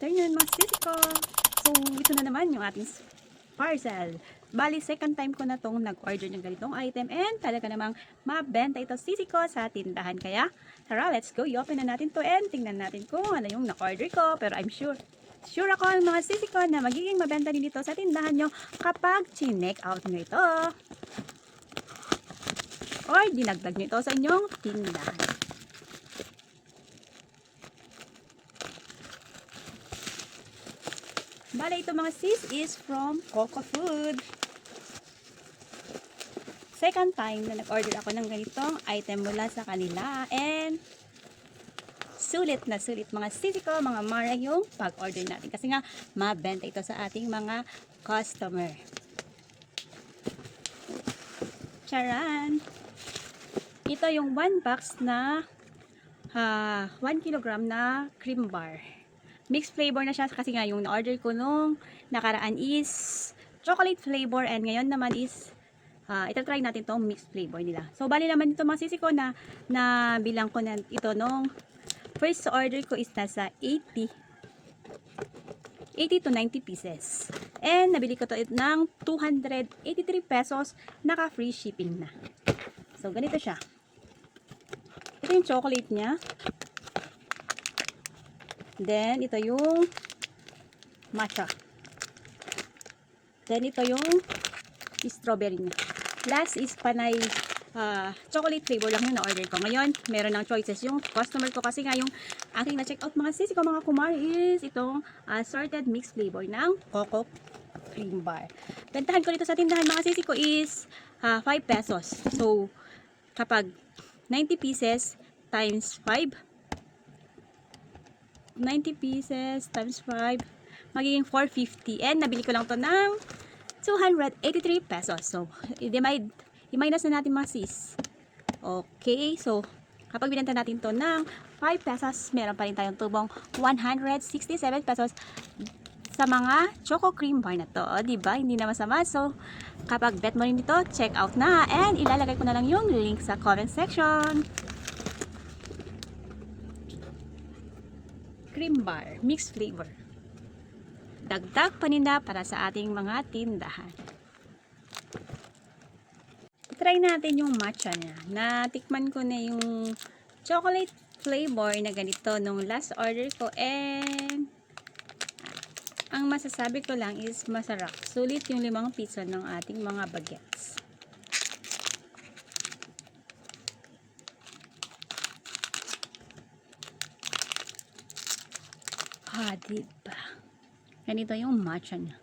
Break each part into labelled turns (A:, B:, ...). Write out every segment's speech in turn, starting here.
A: sis ko. So, ito na naman yung ating parcel. Bali, second time ko na tong nag-order ng ganitong item and talaga namang mabenta ito sisi ko sa tindahan. Kaya, tara, let's go. I-open na natin to and tingnan natin kung ano yung na-order ko. Pero I'm sure, sure ako mga sisi ko na magiging mabenta din ito sa tindahan nyo kapag chinek out nyo ito. Or dinagdag nyo ito sa inyong tindahan. Bale, ito mga sis is from Coco Food. Second time na nag-order ako ng ganitong item mula sa kanila. And, sulit na sulit mga sisi ko, mga mara yung pag-order natin. Kasi nga, mabenta ito sa ating mga customer. Charan! Ito yung one box na ah, 1 kilogram na cream bar. Mixed flavor na siya kasi nga yung na-order ko nung nakaraan is chocolate flavor and ngayon naman is uh, ito-try natin tong mixed flavor nila. So, bali naman ito mga sisi ko na, na bilang ko na ito nung first order ko is nasa 80 80 to 90 pieces. And nabili ko to ng 283 pesos, naka free shipping na. So, ganito siya. Ito yung chocolate niya. Then, ito yung matcha. Then, ito yung strawberry niya. Last is panay ah, chocolate flavor lang yung na-order ko. Ngayon, meron ng choices yung customer ko kasi nga yung aking na-check out mga sisi ko mga kumar is itong ah, sorted mixed flavor ng coco cream bar. Bentahan ko dito sa tindahan mga sisi ko is ah, 5 pesos. So, kapag 90 pieces times 5 90 pieces times 5 magiging 450 and nabili ko lang to ng 283 pesos. So i-divide i-minus na natin mga sis. Okay so kapag binenta natin to ng 5 pesos meron pa rin tayong tubong 167 pesos sa mga choco cream bar na to. Di ba hindi na masama. So kapag bet mo rin ito check out na. And ilalagay ko na lang yung link sa comment section cream bar, mixed flavor. Dagdag paninda para sa ating mga tindahan. Try natin yung matcha niya. Natikman ko na yung chocolate flavor na ganito nung last order ko and ang masasabi ko lang is masarap. Sulit yung limang piso ng ating mga bagets. Ah, diba? Ganito yung matcha niya.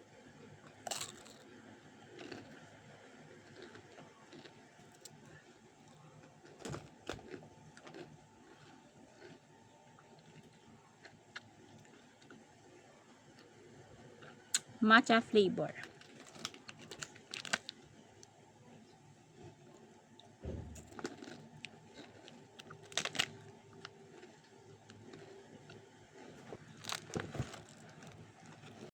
A: Matcha flavor.